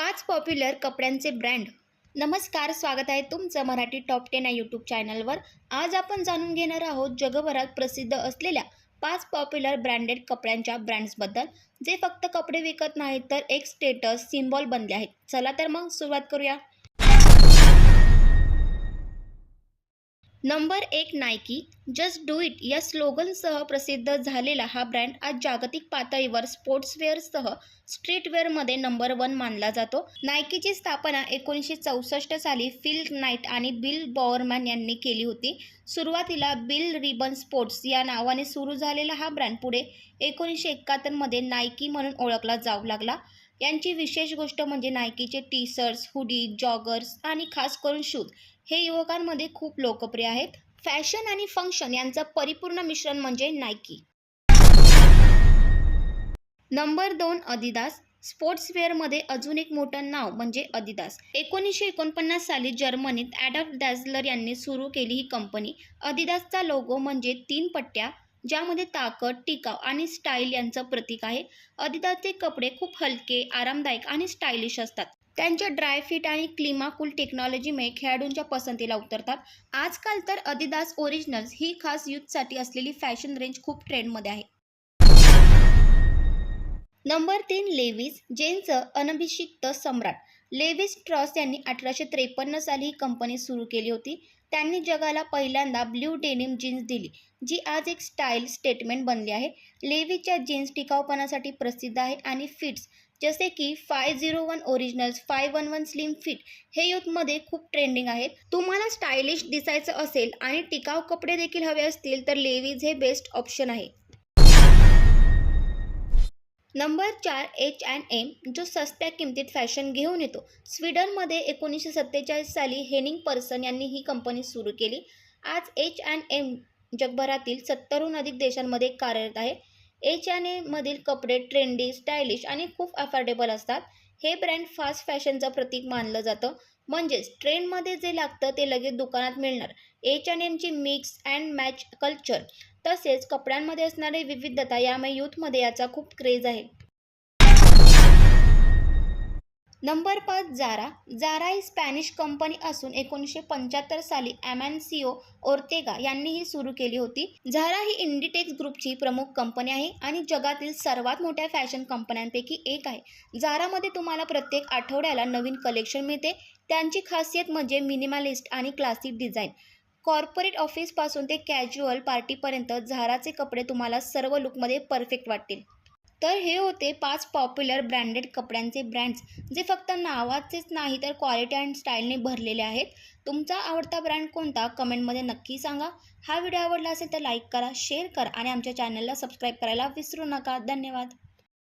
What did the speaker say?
पाच पॉप्युलर कपड्यांचे ब्रँड. नमस्कार स्वागत आहे तुमचं मराठी टॉप टेन या यूट्यूब चॅनलवर. आज आपण जाणून घेणार आहोत जगभरात प्रसिद्ध असलेल्या पाच पॉप्युलर ब्रँडेड कपड्यांच्या ब्रँड्सबद्दल. जे फक्त कपडे विकत नाहीत तर एक स्टेटस सिम्बॉल बनले आहेत. चला तर मग सुरुवात करूया. नंबर एक नायकी जस्ट डू इट या स्लोगनसह प्रसिद्ध झालेला हा ब्रँड आज जागतिक पातळीवर स्पोर्ट्सवेअरसह स्ट्रीटवेअरमध्ये नंबर वन मानला जातो. नायकीची स्थापना एकोणीसशे चौसष्ट साली फिल नाईट आणि बिल बॉवरमॅन यांनी केली होती. सुरुवातीला बिल रिबन स्पोर्ट्स या नावाने सुरू झालेला हा ब्रँड पुढे एकोणीसशे एकाहत्तरमध्ये नायकी म्हणून ओळखला जाऊ लागला. यांची विशेष गोष्ट म्हणजे नायकीचे टी शर्ट्स हुडी जॉगर्स आणि खास करून शूज. हे युवकांमध्ये खूप लोकप्रिय आहेत. फॅशन आणि फंक्शन यांचं परिपूर्ण मिश्रण म्हणजे नायकी नंबर दोन अदिदास स्पोर्ट्सवेअरमध्ये अजून एक मोठं नाव म्हणजे अदिदास एकोणीसशे एकोणपन्नास साली जर्मनीत ॲडॉल्फ डॅझलर यांनी सुरू केली ही कंपनी. अदिदासचा लोगो म्हणजे तीन पट्ट्या ज्यामध्ये ताकद टिकाव आणि स्टाईल यांचं प्रतीक आहे. अदिदासचे कपडे खूप हलके आरामदायक आणि स्टायलिश असतात. त्यांच्या ड्राय फिट आणि क्लिमाकूल टेक्नॉलॉजीमुळे खेळाडूंच्या पसंतीला उतरतात. आजकाल तर अदिदास ओरिजिनल्स ही खास यूथसाठी असलेली फॅशन रेंज खूप ट्रेंडमध्ये आहे. नंबर तीन लेविस जेनचं अनभिषिक्त सम्राट. लेविस ट्रॉस यांनी अठराशे त्रेपन्न साली ही कंपनी सुरू केली होती. त्यांनी जगाला पहिल्यांदा ब्ल्यू डेनिम जीन्स दिली जी आज एक स्टाईल स्टेटमेंट बनली आहे. लेवीच्या जीन्स टिकाऊपणासाठी प्रसिद्ध आहे आणि फिट्स जसे की five zero one originals five one one slim fit हे यूथमध्ये खूप ट्रेंडिंग आहेत. तुम्हाला स्टायलिश दिसायचं असेल आणि टिकाऊ कपडे देखील हवे असतील तर लेवीज हे बेस्ट ऑप्शन आहे. नंबर चार एच अँड एम जो सस्त्या किमतीत फॅशन घेऊन येतो. स्वीडनमध्ये एकोणीसशे सत्तेचाळीस साली हेनिंग पर्सन यांनी ही कंपनी सुरू केली. आज एच अँड एम जगभरातील सत्तरहून अधिक देशांमध्ये कार्यरत आहे. एच अँड एममधील कपडे ट्रेंडी स्टायलिश आणि खूप अफोर्डेबल असतात. हे ब्रँड फास्ट फॅशनचं प्रतीक मानलं जातं. म्हणजेच ट्रेंडमध्ये जे लागतं ते लगेच दुकानात मिळणार. एच अँड एमची मिक्स अँड मॅच कल्चर तसेच कपड्यांमध्ये असणारी विविधता यामुळे यूथमध्ये याचा खूप क्रेज आहे. नंबर पाच जारा. जारा ही स्पॅनिश कंपनी असून एकोणीसशे पंच्याहत्तर साली ॲमॅन्सिओ ओर्तेगा यांनी ही सुरू केली होती. झारा ही इंडिटेक्स ग्रुपची प्रमुख कंपनी आहे आणि जगातील सर्वात मोठ्या फॅशन कंपन्यांपैकी एक आहे. जारामध्ये तुम्हाला प्रत्येक आठवड्याला नवीन कलेक्शन मिळते. त्यांची खासियत म्हणजे मिनिमलिस्ट आणि क्लासिक डिझाईन कॉर्पोरेट ऑफिसपासून ते कॅज्युअल पार्टीपर्यंत झाराचे कपडे तुम्हाला सर्व लुकमध्ये परफेक्ट वाटतील. तर हे होते पाच पॉप्युलर ब्रँडेड कपड्यांचे ब्रँड्स जे फक्त नावाचेच नाही तर क्वालिटी अँड स्टाईलने भरलेले आहेत. तुमचा आवडता ब्रँड कोणता? कमेंटमध्ये नक्की सांगा. हा व्हिडिओ आवडला असेल तर लाईक करा शेअर करा आणि आमच्या चॅनलला सबस्क्राईब करायला विसरू नका. धन्यवाद.